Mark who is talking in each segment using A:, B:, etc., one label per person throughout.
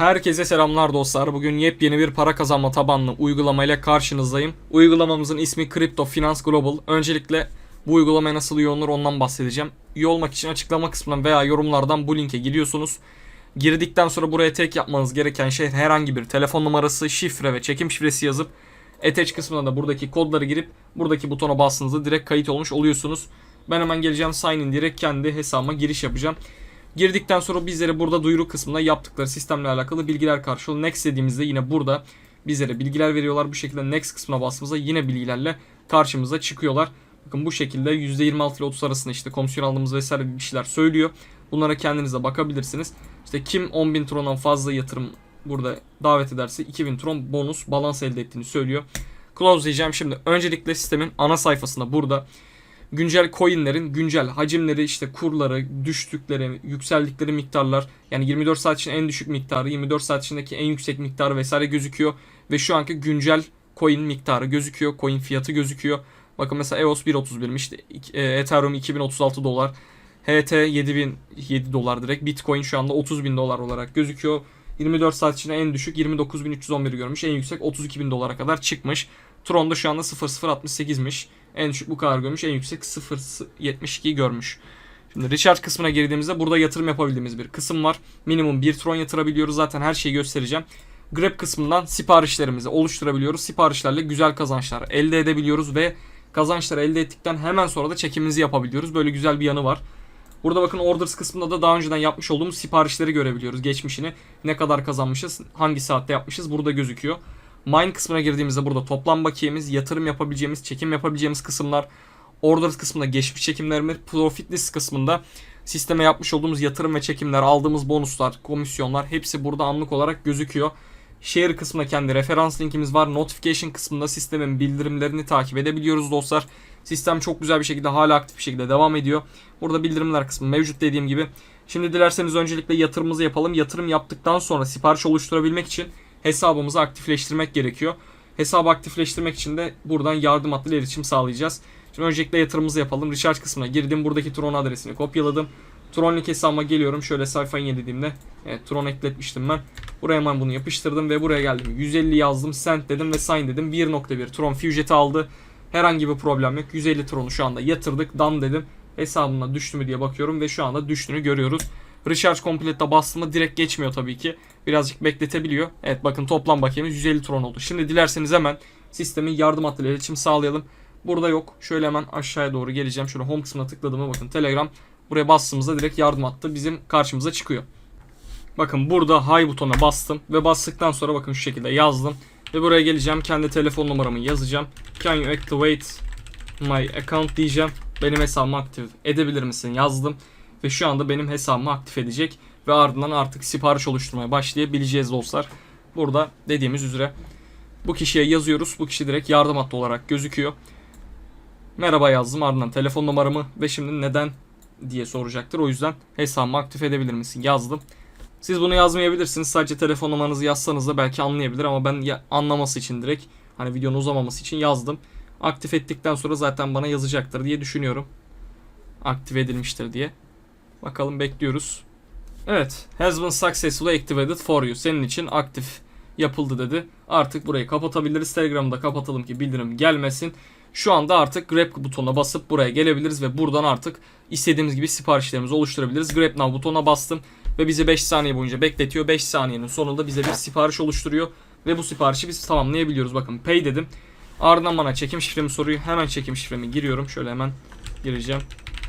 A: Herkese selamlar dostlar. Bugün yepyeni bir para kazanma tabanlı uygulamayla karşınızdayım. Uygulamamızın ismi Crypto Finance Global. Öncelikle bu uygulamaya nasıl üye ondan bahsedeceğim. Üye olmak için açıklama kısmından veya yorumlardan bu linke gidiyorsunuz. Girdikten sonra buraya tek yapmanız gereken şey herhangi bir telefon numarası, şifre ve çekim şifresi yazıp Attach kısmına da buradaki kodları girip buradaki butona bastığınızda direkt kayıt olmuş oluyorsunuz. Ben hemen geleceğim sign in direkt kendi hesabıma giriş yapacağım. Girdikten sonra bizlere burada duyuru kısmında yaptıkları sistemle alakalı bilgiler karşılıyor. Next dediğimizde yine burada bizlere bilgiler veriyorlar. Bu şekilde next kısmına bastığımızda yine bilgilerle karşımıza çıkıyorlar. Bakın bu şekilde %26 ile 30 arasında işte komisyon aldığımız vesaire bir şeyler söylüyor. Bunlara kendinize bakabilirsiniz. İşte kim 10.000 trondan fazla yatırım burada davet ederse 2000 tron bonus balans elde ettiğini söylüyor. Close diyeceğim şimdi. Öncelikle sistemin ana sayfasında burada güncel coinlerin güncel hacimleri işte kurları, düştükleri, yükseldikleri miktarlar. Yani 24 saat için en düşük miktarı, 24 saat içindeki en yüksek miktarı vesaire gözüküyor. Ve şu anki güncel coin miktarı gözüküyor, coin fiyatı gözüküyor. Bakın mesela EOS 1.31'miş, işte e, Ethereum 2036 dolar, HT 7007 dolar direkt, Bitcoin şu anda 30.000 dolar olarak gözüküyor. 24 saat içinde en düşük 29.311 görmüş, en yüksek 32.000 dolara kadar çıkmış. Tron'da şu anda 0068'miş. En düşük bu kadar görmüş. En yüksek 0.72 görmüş. Şimdi recharge kısmına girdiğimizde burada yatırım yapabildiğimiz bir kısım var. Minimum 1 tron yatırabiliyoruz. Zaten her şeyi göstereceğim. Grab kısmından siparişlerimizi oluşturabiliyoruz. Siparişlerle güzel kazançlar elde edebiliyoruz ve kazançları elde ettikten hemen sonra da çekimimizi yapabiliyoruz. Böyle güzel bir yanı var. Burada bakın orders kısmında da daha önceden yapmış olduğumuz siparişleri görebiliyoruz. Geçmişini ne kadar kazanmışız, hangi saatte yapmışız burada gözüküyor. Mine kısmına girdiğimizde burada toplam bakiyemiz, yatırım yapabileceğimiz, çekim yapabileceğimiz kısımlar, orders kısmında geçmiş çekimlerimiz, profit list kısmında sisteme yapmış olduğumuz yatırım ve çekimler, aldığımız bonuslar, komisyonlar hepsi burada anlık olarak gözüküyor. Share kısmında kendi referans linkimiz var. Notification kısmında sistemin bildirimlerini takip edebiliyoruz dostlar. Sistem çok güzel bir şekilde hala aktif bir şekilde devam ediyor. Burada bildirimler kısmı mevcut dediğim gibi. Şimdi dilerseniz öncelikle yatırımımızı yapalım. Yatırım yaptıktan sonra sipariş oluşturabilmek için hesabımızı aktifleştirmek gerekiyor. Hesabı aktifleştirmek için de buradan yardım hattıyla iletişim sağlayacağız. Şimdi öncelikle yatırımımızı yapalım. Recharge kısmına girdim. Buradaki Tron adresini kopyaladım. Tronlink hesabıma geliyorum. Şöyle sayfayı yenilediğimde evet, Tron ekletmiştim ben. Buraya hemen bunu yapıştırdım ve buraya geldim. 150 yazdım. Send dedim ve sign dedim. 1.1 Tron Fujet'i aldı. Herhangi bir problem yok. 150 Tron'u şu anda yatırdık. Done dedim. Hesabına düştü mü diye bakıyorum ve şu anda düştüğünü görüyoruz. Recharge Complete'da bastığımda direkt geçmiyor tabii ki. Birazcık bekletebiliyor. Evet bakın toplam bakiyemiz 150 tron oldu. Şimdi dilerseniz hemen sistemin yardım hattıyla iletişim sağlayalım. Burada yok. Şöyle hemen aşağıya doğru geleceğim. Şöyle home kısmına tıkladığımda bakın Telegram. Buraya bastığımızda direkt yardım hattı bizim karşımıza çıkıyor. Bakın burada hi butona bastım ve bastıktan sonra bakın şu şekilde yazdım. Ve buraya geleceğim. Kendi telefon numaramı yazacağım. Can you activate my account diyeceğim. Benim hesabımı aktif edebilir misin yazdım. Ve şu anda benim hesabımı aktif edecek. Ve ardından artık sipariş oluşturmaya başlayabileceğiz dostlar. Burada dediğimiz üzere bu kişiye yazıyoruz. Bu kişi direkt yardım hattı olarak gözüküyor. Merhaba yazdım ardından telefon numaramı ve şimdi neden diye soracaktır. O yüzden hesabımı aktif edebilir misin yazdım. Siz bunu yazmayabilirsiniz. Sadece telefon numaranızı yazsanız da belki anlayabilir ama ben ya anlaması için direkt hani videonun uzamaması için yazdım. Aktif ettikten sonra zaten bana yazacaktır diye düşünüyorum. Aktif edilmiştir diye. Bakalım bekliyoruz. Evet. Has been successfully activated for you. Senin için aktif yapıldı dedi. Artık burayı kapatabiliriz. Telegram'ı da kapatalım ki bildirim gelmesin. Şu anda artık Grab butonuna basıp buraya gelebiliriz ve buradan artık istediğimiz gibi siparişlerimizi oluşturabiliriz. Grab Now butonuna bastım ve bizi 5 saniye boyunca bekletiyor. 5 saniyenin sonunda bize bir sipariş oluşturuyor ve bu siparişi biz tamamlayabiliyoruz. Bakın pay dedim. Ardından bana çekim şifremi soruyor. Hemen çekim şifremi giriyorum. Şöyle hemen gireceğim.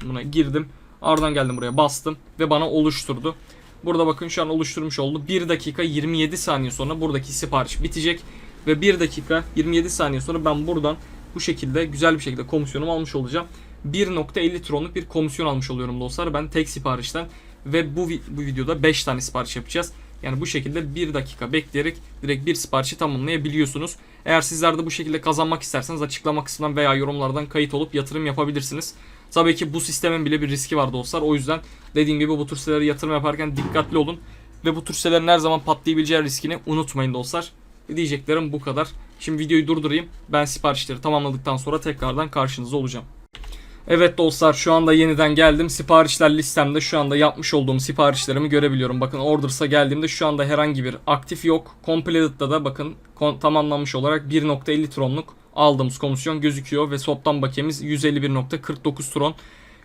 A: Buna girdim. Ardından geldim buraya bastım ve bana oluşturdu. Burada bakın şu an oluşturmuş oldu. 1 dakika 27 saniye sonra buradaki sipariş bitecek. Ve 1 dakika 27 saniye sonra ben buradan bu şekilde güzel bir şekilde komisyonumu almış olacağım. 1.50 tronluk bir komisyon almış oluyorum dostlar. Ben tek siparişten ve bu, bu videoda 5 tane sipariş yapacağız. Yani bu şekilde 1 dakika bekleyerek direkt bir siparişi tamamlayabiliyorsunuz. Eğer sizler de bu şekilde kazanmak isterseniz açıklama kısmından veya yorumlardan kayıt olup yatırım yapabilirsiniz. Tabii ki bu sistemin bile bir riski var dostlar. O yüzden dediğim gibi bu tür sitelere yatırım yaparken dikkatli olun. Ve bu tür sitelerin her zaman patlayabileceği riskini unutmayın dostlar. Diyeceklerim bu kadar. Şimdi videoyu durdurayım. Ben siparişleri tamamladıktan sonra tekrardan karşınızda olacağım. Evet dostlar şu anda yeniden geldim. Siparişler listemde şu anda yapmış olduğum siparişlerimi görebiliyorum. Bakın Orders'a geldiğimde şu anda herhangi bir aktif yok. Completed'da da bakın tamamlanmış olarak 1.50 tronluk aldığımız komisyon gözüküyor ve toplam bakiyemiz 151.49 tron.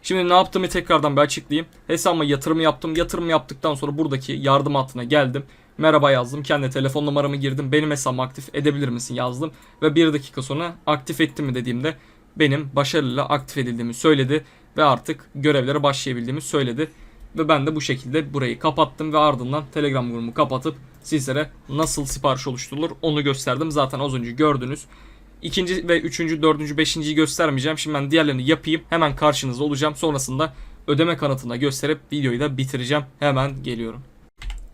A: Şimdi ne yaptığımı tekrardan bir açıklayayım. Hesabıma yatırım yaptım. Yatırım yaptıktan sonra buradaki yardım hattına geldim. Merhaba yazdım. Kendi telefon numaramı girdim. Benim hesabımı aktif edebilir misin yazdım. Ve bir dakika sonra aktif ettim mi dediğimde benim başarıyla aktif edildiğimi söyledi. Ve artık görevlere başlayabildiğimi söyledi. Ve ben de bu şekilde burayı kapattım ve ardından Telegram grubumu kapatıp sizlere nasıl sipariş oluşturulur onu gösterdim. Zaten az önce gördünüz. İkinci ve üçüncü, dördüncü, beşinciyi göstermeyeceğim. Şimdi ben diğerlerini yapayım. Hemen karşınızda olacağım. Sonrasında ödeme kanıtına gösterip videoyu da bitireceğim. Hemen geliyorum.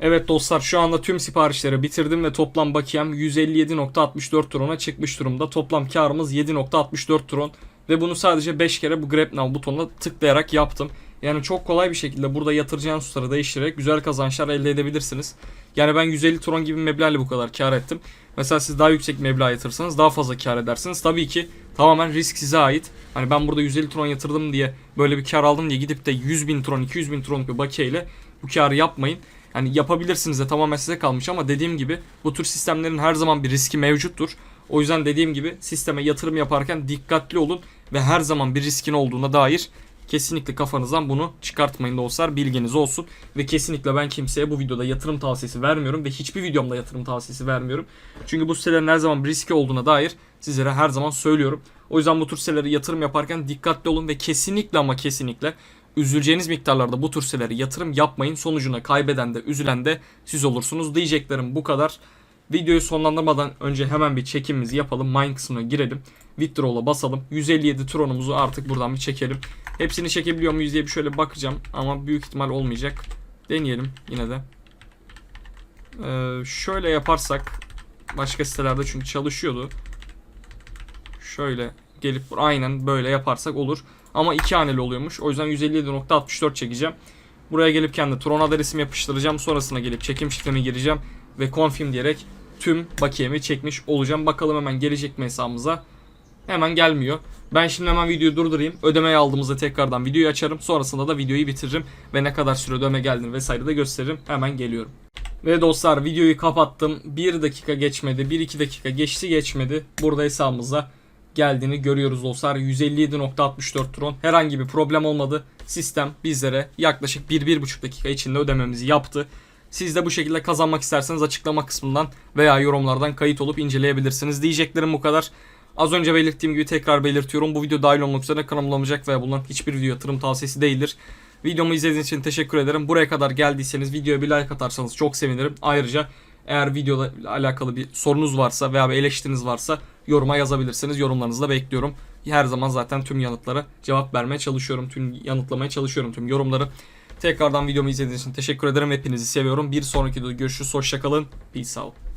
A: Evet dostlar şu anda tüm siparişleri bitirdim ve toplam bakiyem 157.64 trona çıkmış durumda. Toplam karımız 7.64 tron ve bunu sadece 5 kere bu Grab Now butonuna tıklayarak yaptım. Yani çok kolay bir şekilde burada yatıracağınız tutarı değiştirerek güzel kazançlar elde edebilirsiniz. Yani ben 150 tron gibi meblağla bu kadar kar ettim. Mesela siz daha yüksek meblağ yatırırsanız daha fazla kar edersiniz. Tabii ki tamamen risk size ait. Hani ben burada 150 tron yatırdım diye böyle bir kar aldım diye gidip de 100 bin tron 200 bin tronluk bir bakiyeyle bu karı yapmayın. Yani yapabilirsiniz de tamamen size kalmış ama dediğim gibi bu tür sistemlerin her zaman bir riski mevcuttur. O yüzden dediğim gibi sisteme yatırım yaparken dikkatli olun ve her zaman bir riskin olduğuna dair kesinlikle kafanızdan bunu çıkartmayın dostlar bilginiz olsun. Ve kesinlikle ben kimseye bu videoda yatırım tavsiyesi vermiyorum ve hiçbir videomda yatırım tavsiyesi vermiyorum. Çünkü bu sitelerin her zaman bir riski olduğuna dair sizlere her zaman söylüyorum. O yüzden bu tür sitelere yatırım yaparken dikkatli olun ve kesinlikle ama kesinlikle üzüleceğiniz miktarlarda bu tür sitelere yatırım yapmayın. Sonucuna kaybeden de üzülen de siz olursunuz. Diyeceklerim bu kadar. Videoyu sonlandırmadan önce hemen bir çekimimizi yapalım. Mine kısmına girelim. Withdraw'la basalım. 157 tronumuzu artık buradan bir çekelim. Hepsini çekebiliyor muyuz diye bir şöyle bakacağım. Ama büyük ihtimal olmayacak. Deneyelim yine de. Ee, şöyle yaparsak başka sitelerde çünkü çalışıyordu. Şöyle gelip aynen böyle yaparsak olur. Ama iki haneli oluyormuş. O yüzden 157.64 çekeceğim. Buraya gelip kendi Tron adresimi yapıştıracağım. Sonrasında gelip çekim şifremi gireceğim. Ve confirm diyerek tüm bakiyemi çekmiş olacağım. Bakalım hemen gelecek mi hesabımıza. Hemen gelmiyor. Ben şimdi hemen videoyu durdurayım. Ödemeyi aldığımızda tekrardan videoyu açarım. Sonrasında da videoyu bitiririm. Ve ne kadar süre ödeme geldiğini vesaire de gösteririm. Hemen geliyorum. Ve dostlar videoyu kapattım. 1 dakika geçmedi. 1-2 dakika geçti geçmedi. Burada hesabımıza geldiğini görüyoruz dostlar. 157.64 tron. Herhangi bir problem olmadı. Sistem bizlere yaklaşık 1-1,5 dakika içinde ödememizi yaptı. Siz de bu şekilde kazanmak isterseniz açıklama kısmından veya yorumlardan kayıt olup inceleyebilirsiniz. Diyeceklerim bu kadar. Az önce belirttiğim gibi tekrar belirtiyorum. Bu video dahil olmak üzere kanalıma alınacak veya bulunan hiçbir video yatırım tavsiyesi değildir. Videomu izlediğiniz için teşekkür ederim. Buraya kadar geldiyseniz videoya bir like atarsanız çok sevinirim. Ayrıca eğer videoda alakalı bir sorunuz varsa veya bir eleştiriniz varsa yoruma yazabilirsiniz. Yorumlarınızı da bekliyorum. Her zaman zaten tüm yanıtlara cevap vermeye çalışıyorum. Tüm yanıtlamaya çalışıyorum tüm yorumları. Tekrardan videomu izlediğiniz için teşekkür ederim. Hepinizi seviyorum. Bir sonraki videoda görüşürüz. Hoşçakalın. Peace out.